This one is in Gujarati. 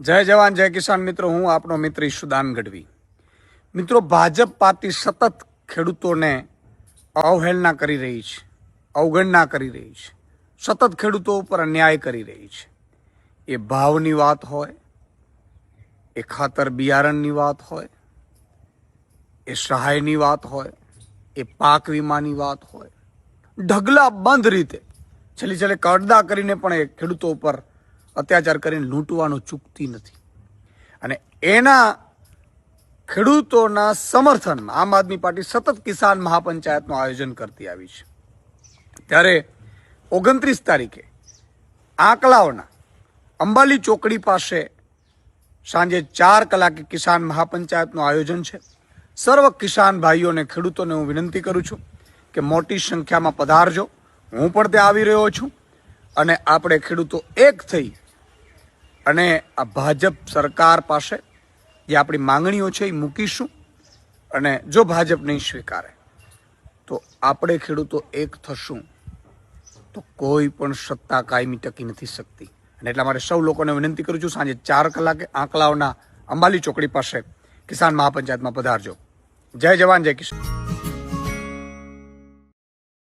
જય જવાન, જય કિસાન. મિત્રો, હું આપનો મિત્ર ઈશુદાન ગઢવી. મિત્રો, ભાજપ પાર્ટી સતત ખેડૂતોને અવહેલના કરી રહી છે, અવગણના કરી રહી છે, સતત ખેડૂતો ઉપર અન્યાય કરી રહી છે. એ ભાવની વાત હોય, એ ખાતર બિયારણની વાત હોય, એ સહાયની વાત હોય, એ પાક વીમાની વાત હોય. ઢગલા બંધ રીતે, છેલ્લી છેલ્લે કડદા કરીને પણ એ ખેડૂતો ઉપર અત્યાચાર કરીને લૂંટવાનું ચૂકતી નથી. અને એના ખેડૂતોના સમર્થનમાં આમ આદમી પાર્ટી સતત કિસાન મહાપંચાયતનું આયોજન કરતી આવી છે. ત્યારે ઓગણત્રીસ તારીખે આંકલાઓના અંબાલી ચોકડી પાસે સાંજે ચાર કલાકે કિસાન મહાપંચાયતનું આયોજન છે. સર્વ કિસાન ભાઈઓને ખેડૂતોને હું વિનંતી કરું છું કે મોટી સંખ્યામાં પધારજો. હું પણ ત્યાં આવી રહ્યો છું. અને આપણે ખેડૂતો એક થઈ અને આ ભાજપ સરકાર પાસે જે આપણી માંગણીઓ છે એ મૂકીશું અને જો ભાજપ નહીં સ્વીકારે, તો આપણે ખેડૂતો એક થશું તો કોઈ પણ સત્તા કાયમી ટકી નથી શકતી. અને એટલા માટે સૌ લોકોને વિનંતી કરું છું, સાંજે ચાર કલાકે આંકલાઓના અંબાલી ચોકડી પાસે કિસાન મહાપંચાયતમાં પધારજો. જય જવાન, જય કિસાન.